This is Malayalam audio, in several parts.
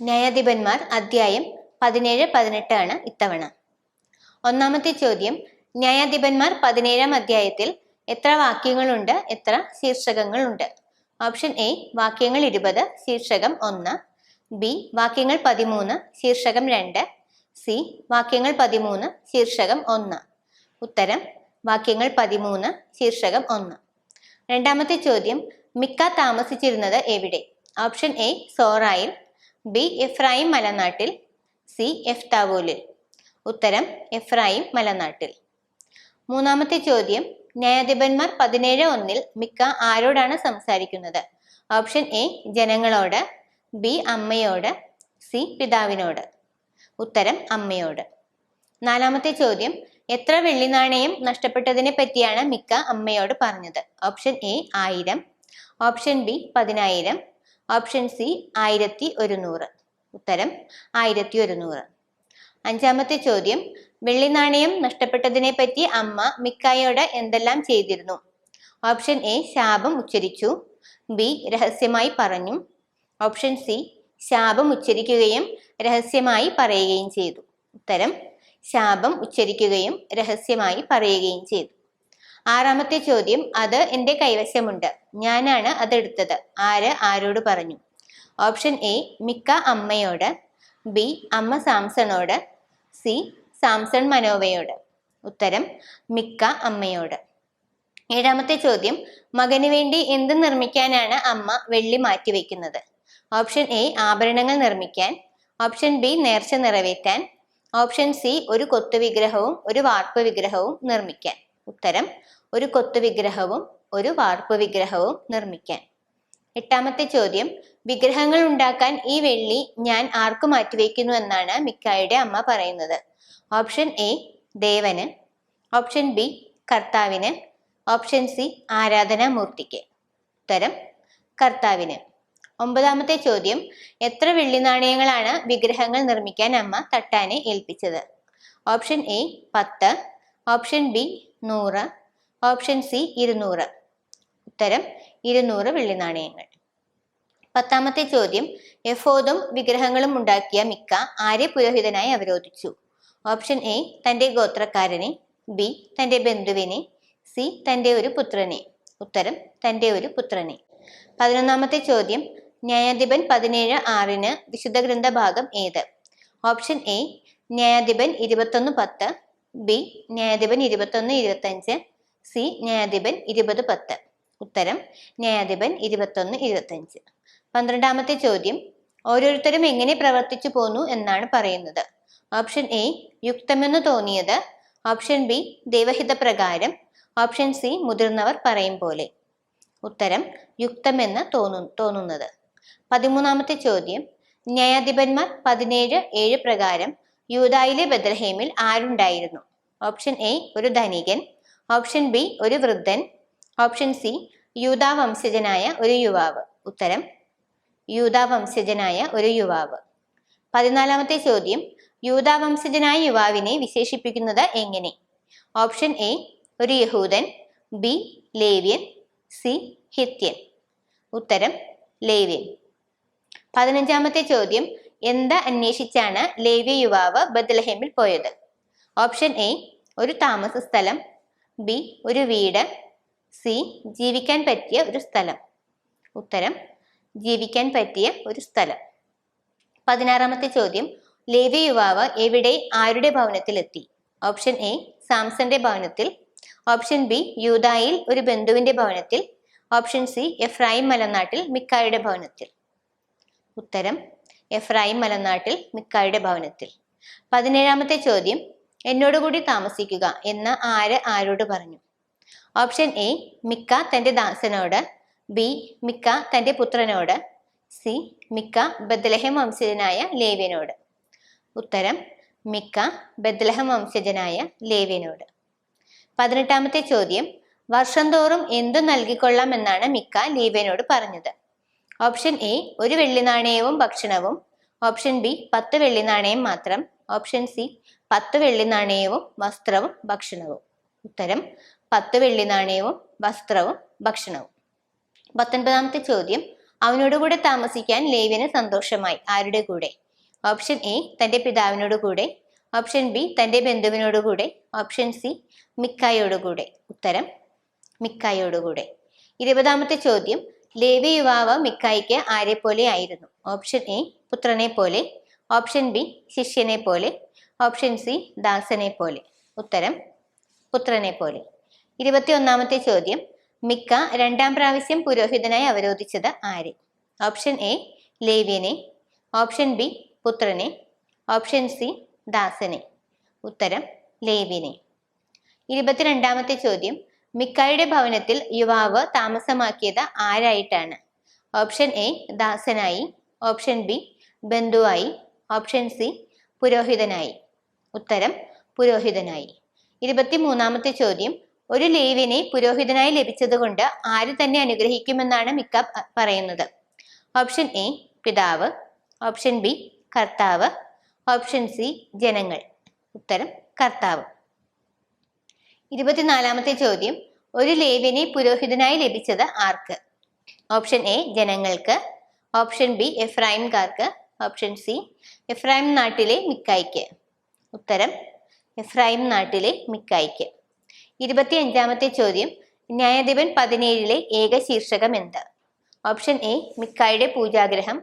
ന്യായാധിപന്മാർ അധ്യായം പതിനേഴ് പതിനെട്ടാണ് ഇത്തവണ. ഒന്നാമത്തെ ചോദ്യം ന്യായാധിപന്മാർ പതിനേഴാം അധ്യായത്തിൽ എത്ര വാക്യങ്ങളുണ്ട്? എത്ര ശീർഷകങ്ങളുണ്ട്? ഓപ്ഷൻ എ വാക്യങ്ങൾ ഇരുപത് ശീർഷകം ഒന്ന്. ബി വാക്യങ്ങൾ പതിമൂന്ന് ശീർഷകം രണ്ട്. സി വാക്യങ്ങൾ പതിമൂന്ന് ശീർഷകം ഒന്ന്. ഉത്തരം വാക്യങ്ങൾ പതിമൂന്ന് ശീർഷകം ഒന്ന്. രണ്ടാമത്തെ ചോദ്യം മിക്ക താമസിച്ചിരുന്നത് എവിടെ? ഓപ്ഷൻ എ സോറായിൽ. ബി എഫ്രായിം മലനാട്ടിൽ സി എഫ് താവൂലിൽ ഉത്തരം എഫ്രായിം മലനാട്ടിൽ. മൂന്നാമത്തെ ചോദ്യം ന്യായാധിപന്മാർ പതിനേഴ് ഒന്നിൽ മിക്ക ആരോടാണ് സംസാരിക്കുന്നത്? ഓപ്ഷൻ എ ജനങ്ങളോട്. ബി അമ്മയോട്. സി പിതാവിനോട്. ഉത്തരം അമ്മയോട്. നാലാമത്തെ ചോദ്യം എത്ര വെള്ളി നാണയം നഷ്ടപ്പെട്ടതിനെ പറ്റിയാണ് മിക്ക അമ്മയോട് പറഞ്ഞത്? ഓപ്ഷൻ എ ആയിരം. ഓപ്ഷൻ ബി പതിനായിരം. ഓപ്ഷൻ സി ആയിരത്തി ഒരുന്നൂറ്. ഉത്തരം ആയിരത്തി ഒരുന്നൂറ്. അഞ്ചാമത്തെ ചോദ്യം വെള്ളി നാണയം നഷ്ടപ്പെട്ടതിനെ പറ്റി അമ്മ മിക്കായോട് എന്തെല്ലാം ചെയ്തിരുന്നു? ഓപ്ഷൻ എ ശാപം ഉച്ചരിച്ചു. ബി രഹസ്യമായി പറഞ്ഞു. ഓപ്ഷൻ സി ശാപം ഉച്ചരിക്കുകയും രഹസ്യമായി പറയുകയും ചെയ്തു. ഉത്തരം ശാപം ഉച്ചരിക്കുകയും രഹസ്യമായി പറയുകയും ചെയ്തു. ആറാമത്തെ ചോദ്യം അത് എന്റെ കൈവശമുണ്ട്. ഞാനാണ് അതെടുത്തത്. ആര് ആരോട് പറഞ്ഞു? ഓപ്ഷൻ എ മിക്ക അമ്മയോട്. ബി അമ്മ സാംസണോട്. സി സാംസൺ മനോവയോട്. ഉത്തരം മിക്ക അമ്മയോട്. ഏഴാമത്തെ ചോദ്യം മകന് വേണ്ടി എന്ത് നിർമ്മിക്കാനാണ് അമ്മ വെള്ളി മാറ്റിവെക്കുന്നത് ഓപ്ഷൻ എ ആഭരണങ്ങൾ നിർമ്മിക്കാൻ. ഓപ്ഷൻ ബി നേർച്ച നിറവേറ്റാൻ. ഓപ്ഷൻ സി ഒരു കൊത്തു വിഗ്രഹവും ഒരു വാർപ്പ് വിഗ്രഹവും നിർമ്മിക്കാൻ. ഉത്തരം ഒരു കൊത്തു വിഗ്രഹവും ഒരു വാർപ്പ് വിഗ്രഹവും നിർമ്മിക്കാൻ. എട്ടാമത്തെ ചോദ്യം വിഗ്രഹങ്ങൾ ഉണ്ടാക്കാൻ ഈ വെള്ളി ഞാൻ ആർക്ക് മാറ്റിവെക്കുന്നു എന്നാണ് മിക്കായുടെ അമ്മ പറയുന്നത്. ഓപ്ഷൻ എ ദേവന്. ഓപ്ഷൻ ബി കർത്താവിന്. ഓപ്ഷൻ സി ആരാധനാമൂർത്തിക്ക്. ഉത്തരം കർത്താവിന്. ഒമ്പതാമത്തെ ചോദ്യം എത്ര വെള്ളി നാണയങ്ങളാണ് വിഗ്രഹങ്ങൾ നിർമ്മിക്കാൻ അമ്മ തട്ടാനെ ഏൽപ്പിച്ചത്? ഓപ്ഷൻ എ പത്ത്. ഓപ്ഷൻ ബി നൂറ്. ഓപ്ഷൻ സി ഇരുന്നൂറ്. ഉത്തരം ഇരുന്നൂറ് വെള്ളി നാണയങ്ങൾ പത്താമത്തെ ചോദ്യം എഫോദും വിഗ്രഹങ്ങളും ഉണ്ടാക്കിയ മിക്ക ആര്യ പുരോഹിതനായി അവരോധിച്ചു. ഓപ്ഷൻ എ തന്റെ ഗോത്രക്കാരനെ. ബി തന്റെ ബന്ധുവിനെ. സി തന്റെ ഒരു പുത്രനെ. ഉത്തരം തന്റെ ഒരു പുത്രനെ. പതിനൊന്നാമത്തെ ചോദ്യം ന്യായാധിപൻ പതിനേഴ് ആറിന് വിശുദ്ധ ഗ്രന്ഥ ഭാഗം ഏത്? ഓപ്ഷൻ എ ന്യായാധിപൻ ഇരുപത്തൊന്ന് പത്ത്. ബി ന്യായാധിപൻ ഇരുപത്തൊന്ന് ഇരുപത്തഞ്ച്. സി ന്യായാധിപൻ ഇരുപത് പത്ത്. ഉത്തരം ന്യായാധിപൻ ഇരുപത്തൊന്ന് ഇരുപത്തഞ്ച്. പന്ത്രണ്ടാമത്തെ ചോദ്യം ഓരോരുത്തരും എങ്ങനെ പ്രവർത്തിച്ചു പോന്നു എന്നാണ് പറയുന്നത്. ഓപ്ഷൻ എ യുക്തമെന്ന് തോന്നിയത്. ഓപ്ഷൻ ബി ദൈവഹിതപ്രകാരം. ഓപ്ഷൻ സി മുതിർന്നവർ പറയും പോലെ. ഉത്തരം യുക്തമെന്ന് തോന്നു തോന്നുന്നത്. പതിമൂന്നാമത്തെ ചോദ്യം ന്യായാധിപന്മാർ പതിനേഴ് ഏഴ് പ്രകാരം യൂതായിലെ ബദ്രഹേമിൽ ആരുണ്ടായിരുന്നു? ഓപ്ഷൻ എ ഒരു ധനികൻ. ഓപ്ഷൻ ബി ഒരു വൃദ്ധൻ. ഓപ്ഷൻ സി യൂതാ വംശജനായ ഒരു യുവാവ്. ഉത്തരം യൂതാ വംശജനായ ഒരു യുവാവ്. പതിനാലാമത്തെ ചോദ്യം യൂതാ വംശജനായ യുവാവിനെ വിശേഷിപ്പിക്കുന്നത് എങ്ങനെ? ഓപ്ഷൻ എ ഒരു യഹൂദൻ. ബി ലേവ്യൻ. സി ഹിത്യൻ. ഉത്തരം ലേവ്യൻ. പതിനഞ്ചാമത്തെ ചോദ്യം എന്ത് അന്വേഷിച്ചാണ് ലേവ്യ യുവാവ് ബദലഹേമിൽ പോയത്? ഓപ്ഷൻ എ ഒരു താമസ സ്ഥലം. ബി ഒരു വീട്. സി ജീവിക്കാൻ പറ്റിയ ഒരു സ്ഥലം. ഉത്തരം ജീവിക്കാൻ പറ്റിയ ഒരു സ്ഥലം. പതിനാറാമത്തെ ചോദ്യം ലേവ്യ യുവാവ് എവിടെ ആരുടെ ഭവനത്തിലെത്തി? ഓപ്ഷൻ എ സാംസന്റെ ഭവനത്തിൽ. ഓപ്ഷൻ ബി യൂതായിൽ ഒരു ബന്ധുവിന്റെ ഭവനത്തിൽ. ഓപ്ഷൻ സി എഫ്രൈം മലനാട്ടിൽ മിക്കായുടെ ഭവനത്തിൽ. ഉത്തരം എഫ്രായിം മലനാട്ടിൽ മിക്കായുടെ ഭവനത്തിൽ. പതിനേഴാമത്തെ ചോദ്യം എന്നോടുകൂടി താമസിക്കുക എന്ന് ആര് ആരോട് പറഞ്ഞു? ഓപ്ഷൻ എ മിക്ക തന്റെ ദാസനോട് ബി മിക്ക തന്റെ പുത്രനോട് സി മിക്ക ബദ്ലഹം വംശജനായ ലേവ്യനോട്. ഉത്തരം മിക്ക ബദ്ലഹം വംശജനായ ലേവ്യനോട്. പതിനെട്ടാമത്തെ ചോദ്യം വർഷം തോറും എന്തു നൽകിക്കൊള്ളാം എന്നാണ് മിക്ക ലേവ്യനോട് പറഞ്ഞത്? ഓപ്ഷൻ എ ഒരു വെള്ളി നാണയവും ഭക്ഷണവും. ഓപ്ഷൻ ബി പത്ത് വെള്ളി നാണയം മാത്രം. ഓപ്ഷൻ സി പത്ത് വെള്ളി നാണയവും വസ്ത്രവും ഭക്ഷണവും. ഉത്തരം പത്ത് വെള്ളി നാണയവും വസ്ത്രവും ഭക്ഷണവും. പത്തൊൻപതാമത്തെ ചോദ്യം. അവനോടുകൂടെ താമസിക്കാൻ ലേവിന് സന്തോഷമായി. ആരുടെ കൂടെ? ഓപ്ഷൻ എ തന്റെ പിതാവിനോട് കൂടെ. ഓപ്ഷൻ ബി തന്റെ ബന്ധുവിനോട് കൂടെ. ഓപ്ഷൻ സി മിക്കായോടുകൂടെ ഉത്തരം മിക്കായോടുകൂടെ ഇരുപതാമത്തെ ചോദ്യം. ലേവി യുവാവ് മിക്കായിക്ക് ആരെ പോലെ ആയിരുന്നു? ഓപ്ഷൻ എ പുത്രനെ പോലെ. ഓപ്ഷൻ ബി ശിഷ്യനെ പോലെ. ഓപ്ഷൻ സി ദാസനെ പോലെ. ഉത്തരം പുത്രനെ പോലെ. ഇരുപത്തിയൊന്നാമത്തെ ചോദ്യം. മിക്ക രണ്ടാം പ്രാവശ്യം പുരോഹിതനായി അവരോധിച്ചത് ആര്? ഓപ്ഷൻ എ ലേവ്യനെ. ഓപ്ഷൻ ബി പുത്രനെ. ഓപ്ഷൻ സി ദാസനെ. ഉത്തരം ലേവ്യനെ. ഇരുപത്തിരണ്ടാമത്തെ ചോദ്യം. മിക്കായുടെ ഭവനത്തിൽ യുവാവ് താമസമാക്കിയത് ആരായിട്ടാണ്? ഓപ്ഷൻ എ ദാസനായി. ഓപ്ഷൻ ബി ബന്ധുവായി. ഓപ്ഷൻ സി പുരോഹിതനായി. ഉത്തരം പുരോഹിതനായി. ഇരുപത്തിമൂന്നാമത്തെ ചോദ്യം. ഒരു ലേവിനെ പുരോഹിതനായി ലഭിച്ചതുകൊണ്ട് ആര് തന്നെ അനുഗ്രഹിക്കുമെന്നാണ് മിക്ക പറയുന്നത്. ഓപ്ഷൻ എ പിതാവ്. ഓപ്ഷൻ ബി കർത്താവ്. ഓപ്ഷൻ സി ജനങ്ങൾ. ഉത്തരം കർത്താവ്. ഇരുപത്തിനാലാമത്തെ ചോദ്യം. ഒരു ലേവ്യനെ പുരോഹിതനായി ലഭിച്ചത് ആർക്ക്? ഓപ്ഷൻ എ ജനങ്ങൾക്ക്. ഓപ്ഷൻ ബി എഫ്രൈംകാർക്ക് ഓപ്ഷൻ സി എഫ്രൈം നാട്ടിലെ മിക്കായിക്ക്. ഉത്തരം എഫ്രൈം നാട്ടിലെ മിക്കായിക്ക്. ഇരുപത്തിയഞ്ചാമത്തെ ചോദ്യം. ന്യായാധിപൻ പതിനേഴിലെ ഏക ശീർഷകം എന്ത്? ഓപ്ഷൻ എ മിക്കായുടെ പൂജാഗ്രഹം.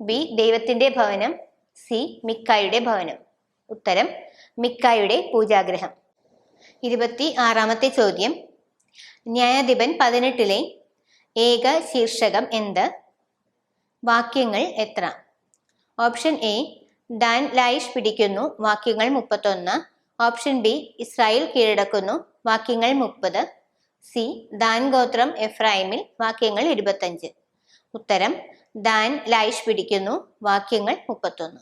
ബി ദൈവത്തിന്റെ ഭവനം. സി മിക്കായുടെ ഭവനം. ഉത്തരം മിക്കായുടെ പൂജാഗ്രഹം. ഇരുപത്തി ആറാമത്തെ ചോദ്യം. ന്യായാധിപൻ പതിനെട്ടിലെ ഏക ശീർഷകം എന്ത്? വാക്യങ്ങൾ എത്ര? ഓപ്ഷൻ എ ഡാൻ ലൈഷ് പിടിക്കുന്നു വാക്യങ്ങൾ മുപ്പത്തൊന്ന്. ഓപ്ഷൻ ബി ഇസ്രായേൽ കീഴടക്കുന്നു വാക്യങ്ങൾ മുപ്പത്. സി ദാൻ ഗോത്രം എഫ്രൈമിൽ വാക്യങ്ങൾ ഇരുപത്തഞ്ച്. ഉത്തരം ദാൻ ലൈഷ് പിടിക്കുന്നു വാക്യങ്ങൾ മുപ്പത്തൊന്ന്.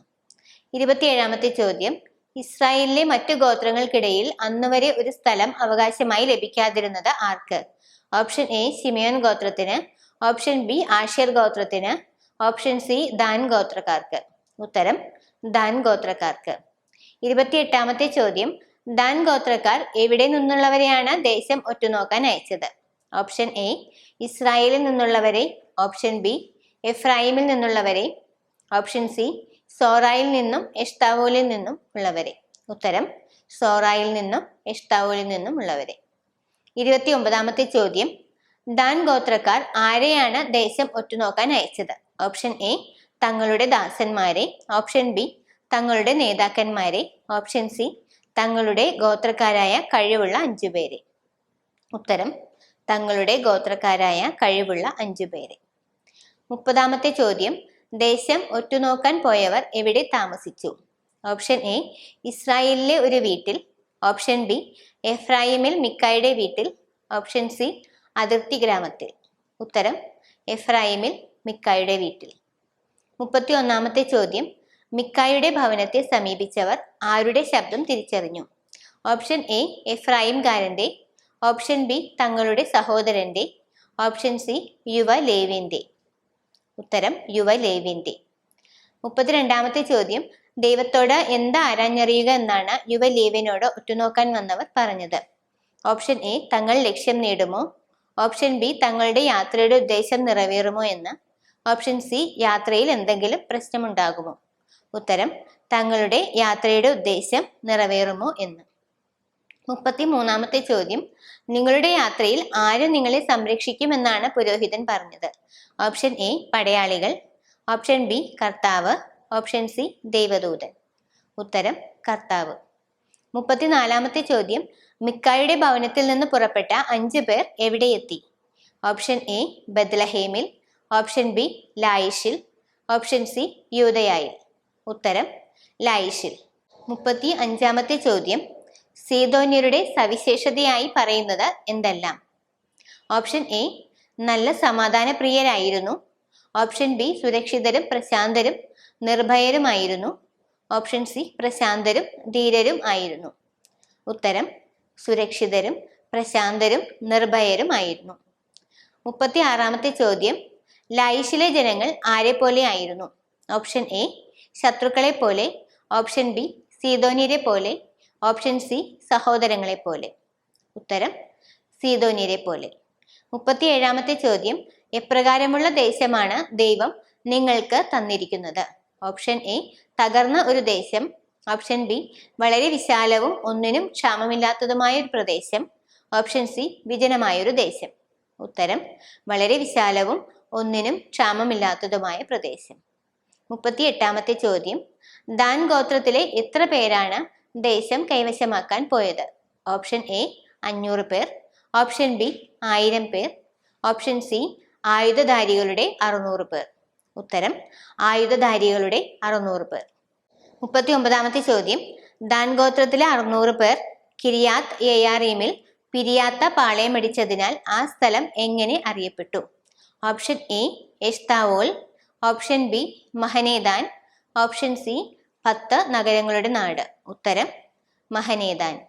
ഇരുപത്തിയേഴാമത്തെ ചോദ്യം. ഇസ്രായേലിലെ മറ്റു ഗോത്രങ്ങൾക്കിടയിൽ അന്നുവരെ ഒരു സ്ഥലം അവകാശമായി ലഭിക്കാതിരുന്നത് ആർക്ക്? ഓപ്ഷൻ എ സിമിയൻ ഗോത്രത്തിന്. ഓപ്ഷൻ ബി ആഷ്യർ ഗോത്രത്തിന്. ഓപ്ഷൻ സി ദാൻ ഗോത്രക്കാർക്ക്. ഉത്തരം ദാൻ ഗോത്രക്കാർക്ക്. ഇരുപത്തിയെട്ടാമത്തെ ചോദ്യം. ദാൻ ഗോത്രക്കാർ എവിടെ നിന്നുള്ളവരെയാണ് ദേശം ഒറ്റുനോക്കാൻ അയച്ചത്? ഓപ്ഷൻ എ ഇസ്രായേലിൽ നിന്നുള്ളവരെ. ഓപ്ഷൻ ബി എഫ്രൈമിൽ നിന്നുള്ളവരെ. ഓപ്ഷൻ സി സോറായിൽ നിന്നും എഷ്താവോലിൽ നിന്നും ഉള്ളവരെ. ഉത്തരം സോറായിൽ നിന്നും എഷ്താവോലിൽ നിന്നും ഉള്ളവരെ. ഇരുപത്തി ഒമ്പതാമത്തെ ചോദ്യം. ദാൻ ഗോത്രക്കാർ ആരെയാണ് ദേശം ഒറ്റുനോക്കാൻ അയച്ചത്? ഓപ്ഷൻ എ തങ്ങളുടെ ദാസന്മാരെ. ഓപ്ഷൻ ബി തങ്ങളുടെ നേതാക്കന്മാരെ. ഓപ്ഷൻ സി തങ്ങളുടെ ഗോത്രക്കാരായ കഴിവുള്ള അഞ്ചു പേരെ. ഉത്തരം തങ്ങളുടെ ഗോത്രക്കാരായ കഴിവുള്ള അഞ്ചു പേരെ. മുപ്പതാമത്തെ ചോദ്യം. ദേശം ഒറ്റുനോക്കാൻ പോയവർ എവിടെ താമസിച്ചു? ഓപ്ഷൻ എ ഇസ്രായേലിലെ ഒരു വീട്ടിൽ. ഓപ്ഷൻ ബി എഫ്രായിമിൽ മിക്കായുടെ വീട്ടിൽ. ഓപ്ഷൻ സി അതിർത്തി ഗ്രാമത്തിൽ. ഉത്തരം എഫ്രായിമിൽ മിക്കായുടെ വീട്ടിൽ. മുപ്പത്തി ഒന്നാമത്തെ ചോദ്യം മിക്കായുടെ ഭവനത്തെ സമീപിച്ചവർ ആരുടെ ശബ്ദം തിരിച്ചറിഞ്ഞു? ഓപ്ഷൻ എ എഫ്രായിംകാരന്റെ ഓപ്ഷൻ ബി തങ്ങളുടെ സഹോദരന്റെ. ഓപ്ഷൻ സി യുവ ലേവ്യന്റെ ഉത്തരം യുവ ലേവ്യന്റെ. മുപ്പത്തിരണ്ടാമത്തെ ചോദ്യം ദൈവത്തോട് എന്താ ആരാഞ്ഞറിയുക എന്നാണ് യുവ ഉറ്റുനോക്കാൻ ഒറ്റുനോക്കാൻ വന്നവർ പറഞ്ഞത്. ഓപ്ഷൻ എ തങ്ങൾ ലക്ഷ്യം നേടുമോ? ഓപ്ഷൻ ബി തങ്ങളുടെ യാത്രയുടെ ഉദ്ദേശം നിറവേറുമോ എന്ന്? ഓപ്ഷൻ സി യാത്രയിൽ എന്തെങ്കിലും പ്രശ്നമുണ്ടാകുമോ? ഉത്തരം തങ്ങളുടെ യാത്രയുടെ ഉദ്ദേശം നിറവേറുമോ എന്ന്. മുപ്പത്തി മൂന്നാമത്തെ ചോദ്യം. നിങ്ങളുടെ യാത്രയിൽ ആര് നിങ്ങളെ സംരക്ഷിക്കുമെന്നാണ് പുരോഹിതൻ പറഞ്ഞത്. ഓപ്ഷൻ എ പടയാളികൾ. ഓപ്ഷൻ ബി കർത്താവ്. ഓപ്ഷൻ സി ദൈവദൂതൻ. ഉത്തരം കർത്താവ്. മുപ്പത്തിനാലാമത്തെ ചോദ്യം. മിക്കായുടെ ഭവനത്തിൽ നിന്ന് പുറപ്പെട്ട അഞ്ചു പേർ എവിടെയെത്തി? ഓപ്ഷൻ എ ബദ്ലഹേമിൽ ഓപ്ഷൻ ബി ലായിഷിൽ. ഓപ്ഷൻ സി യൂതയായിൽ ഉത്തരം ലായിഷിൽ. മുപ്പത്തി അഞ്ചാമത്തെ ചോദ്യം. സീതോന്യരുടെ സവിശേഷതയായി പറയുന്നത് എന്തെല്ലാം? ഓപ്ഷൻ എ നല്ല സമാധാനപ്രിയരായിരുന്നു. ഓപ്ഷൻ ബി സുരക്ഷിതരും പ്രശാന്തരും നിർഭയരുമായിരുന്നു. ഓപ്ഷൻ സി പ്രശാന്തരും ധീരരും ആയിരുന്നു. ഉത്തരം സുരക്ഷിതരും പ്രശാന്തരും നിർഭയരുമായിരുന്നു. മുപ്പത്തി ആറാമത്തെ ചോദ്യം ലൈഷിലെ ജനങ്ങൾ ആരെ പോലെ ആയിരുന്നു? ഓപ്ഷൻ എ ശത്രുക്കളെ പോലെ ഓപ്ഷൻ ബി സീതോനിയരെ പോലെ ഓപ്ഷൻ സി സഹോദരങ്ങളെ പോലെ. ഉത്തരം സീതോന്യരെ പോലെ. മുപ്പത്തി ഏഴാമത്തെ ചോദ്യം എപ്രകാരമുള്ള ദേശമാണ് ദൈവം നിങ്ങൾക്ക് തന്നിരിക്കുന്നത്? ഓപ്ഷൻ എ തകർന്ന ഒരു ദേശം. ഓപ്ഷൻ ബി വളരെ വിശാലവും ഒന്നിനും ക്ഷാമമില്ലാത്തതുമായ ഒരു പ്രദേശം. ഓപ്ഷൻ സി വിജനമായൊരു ദേശം. ഉത്തരം വളരെ വിശാലവും ഒന്നിനും ക്ഷാമമില്ലാത്തതുമായ പ്രദേശം. മുപ്പത്തി ചോദ്യം ദാൻ ഗോത്രത്തിലെ എത്ര പേരാണ് ദേശം കൈവശമാക്കാൻ പോയത്. ഓപ്ഷൻ എ അഞ്ഞൂറ് പേർ. ഓപ്ഷൻ ബി ആയിരം പേർ. ഓപ്ഷൻ സി ആയുധധാരികളുടെ അറുന്നൂറ് പേർ. ഉത്തരം ആയുധധാരികളുടെ അറുന്നൂറ് പേർ. മുപ്പത്തി ഒമ്പതാമത്തെ ചോദ്യം. ദാൻ ഗോത്രത്തിലെ അറുന്നൂറ് പേർ കിരിയാത്ത് യയാറീമിൽ പിരിയാത്ത പാളയമടിച്ചതിനാൽ ആ സ്ഥലം എങ്ങനെ അറിയപ്പെട്ടു? Option A എഷ്താവോൽ. Option B മഹനേദാൻ. Option C പത്ത് നഗരങ്ങളുടെ നാട്. ഉത്തരം മഹനേദാൻ.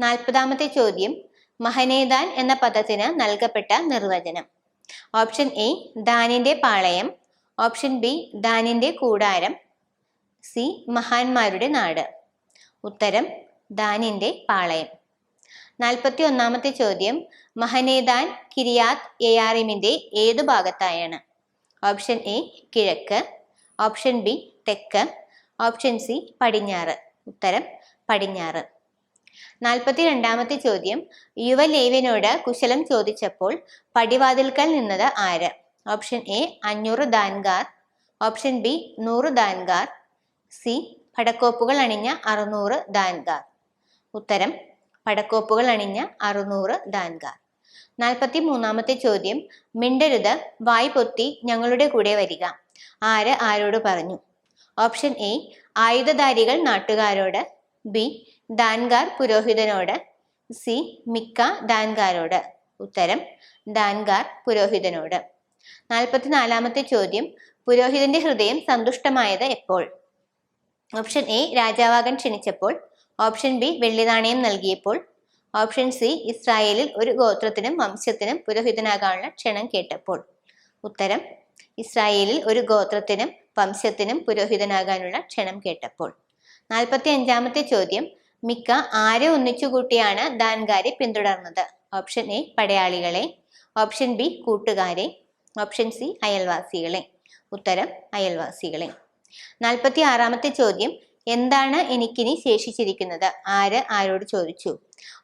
നാൽപ്പതാമത്തെ ചോദ്യം മഹനേദാൻ എന്ന പദത്തിന് നൽകപ്പെട്ട നിർവചനം. ഓപ്ഷൻ എ ദാനിന്റെ പാളയം. ഓപ്ഷൻ ബി ദാനിന്റെ കൂടാരം. സി മഹാന്മാരുടെ നാട്. ഉത്തരം ദാനിന്റെ പാളയം. നാൽപ്പത്തി ഒന്നാമത്തെ ചോദ്യം മഹനേദാൻ കിരിയാത് എയാറിമിന്റെ ഏതു ഭാഗത്തായാണ്? ഓപ്ഷൻ എ കിഴക്ക്. ഓപ്ഷൻ ബി തെക്ക്. ഓപ്ഷൻ സി പടിഞ്ഞാറ്. ഉത്തരം പടിഞ്ഞാറ്. നാൽപ്പത്തി രണ്ടാമത്തെ ചോദ്യം. യുവലേവ്യനോട് കുശലം ചോദിച്ചപ്പോൾ പടിവാതിൽക്കൽ നിന്നത് ആര്? ഓപ്ഷൻ എ അഞ്ഞൂറ് ദാൻഗാർ. ഓപ്ഷൻ ബി നൂറ് ദാൻഗാർ. സി പടക്കോപ്പുകൾ അണിഞ്ഞ അറുന്നൂറ് ദാൻഗാർ. ഉത്തരം പടക്കോപ്പുകൾ അണിഞ്ഞ അറുന്നൂറ് ദാൻഗാർ. നാൽപ്പത്തി മൂന്നാമത്തെ ചോദ്യം. മിണ്ടരുത് വായ് പൊത്തി ഞങ്ങളുടെ കൂടെ വരിക. ആര് ആരോട് പറഞ്ഞു? ഓപ്ഷൻ എ ആയുധധാരികൾ നാട്ടുകാരോട് ബി ദാൻകാർ പുരോഹിതനോട് സി മിക്ക ദാൻകാരോട് ഉത്തരം ദാൻകാർ പുരോഹിതനോട്. നാൽപ്പത്തിനാലാമത്തെ ചോദ്യം പുരോഹിതന്റെ ഹൃദയം സന്തുഷ്ടമായത് എപ്പോൾ? ഓപ്ഷൻ എ രാജാവാകൻ ക്ഷണിച്ചപ്പോൾ. ഓപ്ഷൻ ബി വെള്ളി നാണയം നൽകിയപ്പോൾ. ഓപ്ഷൻ സി ഇസ്രായേലിൽ ഒരു ഗോത്രത്തിനും വംശത്തിനും പുരോഹിതനാകാനുള്ള ക്ഷണം കേട്ടപ്പോൾ. ഉത്തരം ഇസ്രായേലിൽ ഒരു ഗോത്രത്തിനും വംശത്തിനും പുരോഹിതനാകാനുള്ള ക്ഷണം കേട്ടപ്പോൾ. നാൽപ്പത്തി അഞ്ചാമത്തെ ചോദ്യം. മിക്ക ആരെ ഒന്നിച്ചുകൂട്ടിയാണ് ദാൻകാരെ പിന്തുടർന്നത്? ഓപ്ഷൻ എ പടയാളികളെ. ഓപ്ഷൻ ബി കൂട്ടുകാരെ. ഓപ്ഷൻ സി അയൽവാസികളെ. ഉത്തരം അയൽവാസികളെ. നാൽപ്പത്തി ആറാമത്തെ ചോദ്യം. എന്താണ് എനിക്കിനി ശേഷിച്ചിരിക്കുന്നത്? ആര് ആരോട് ചോദിച്ചു?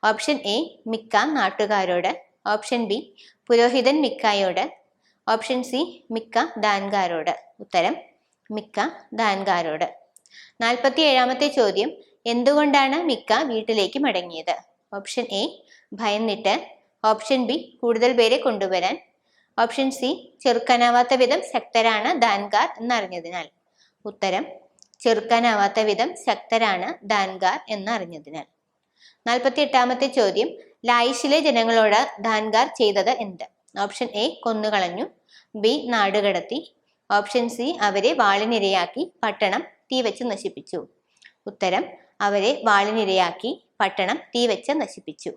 ഓപ്ഷൻ എ മിക്ക നാട്ടുകാരോട്. ഓപ്ഷൻ ബി പുരോഹിതൻ മിക്കായോട്. ഓപ്ഷൻ സി മിക്ക ദാൻകാരോട്. ഉത്തരം മിക്ക ദാൻകാരോട് നാൽപ്പത്തി ഏഴാമത്തെ ചോദ്യം എന്തുകൊണ്ടാണ് മിക്ക വീട്ടിലേക്ക് മടങ്ങിയത്? ഓപ്ഷൻ എ ഭയന്നിട്ട്. ഓപ്ഷൻ ബി കൂടുതൽ പേരെ കൊണ്ടുവരാൻ. ഓപ്ഷൻ സി ചെറുക്കാനാവാത്ത വിധം ശക്തരാണ് ദാൻകാർ എന്നറിഞ്ഞതിനാൽ. ഉത്തരം ചെറുക്കാനാവാത്ത വിധം ശക്തരാണ് ദാൻകാർ എന്നറിഞ്ഞതിനാൽ. നാൽപ്പത്തി എട്ടാമത്തെ ചോദ്യം ലായിഷിലെ ജനങ്ങളോട് ദാൻകാർ ചെയ്തത് എന്ത്? ഓപ്ഷൻ എ കൊന്നുകളഞ്ഞു. ബി നാടുകടത്തി. ഓപ്ഷൻ സി അവരെ വാളിനിരയാക്കി പട്ടണം തീവച്ച് നശിപ്പിച്ചു. ഉത്തരം അവരെ വാളിനിരയാക്കി പട്ടണം തീവച്ച് നശിപ്പിച്ചു.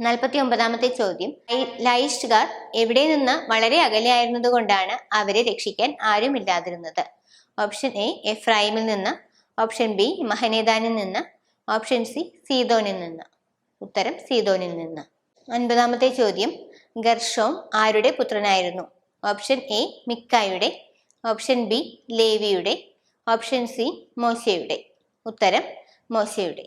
നാൽപ്പത്തി ഒമ്പതാമത്തെ ചോദ്യം ലൈഷ്കാർ എവിടെ നിന്ന് വളരെ അകലെയായിരുന്നതുകൊണ്ടാണ് അവരെ രക്ഷിക്കാൻ ആരുമില്ലാതിരുന്നത്? ഓപ്ഷൻ എ എഫ്രൈമിൽ നിന്ന്. ഓപ്ഷൻ ബി മഹനേദാനിൽ നിന്ന്. ഓപ്ഷൻ സി സീതോനിൽ നിന്ന്. ഉത്തരം സീതോനിൽ നിന്ന്. അൻപതാമത്തെ ചോദ്യം. ഗർഷോം ആരുടെ പുത്രനായിരുന്നു? ഓപ്ഷൻ എ മിക്കായുടെ ഓപ്ഷൻ ബി ലേവിയുടെ ഓപ്ഷൻ സി മോശയുടെ. ഉത്തരം മോശയുടെ.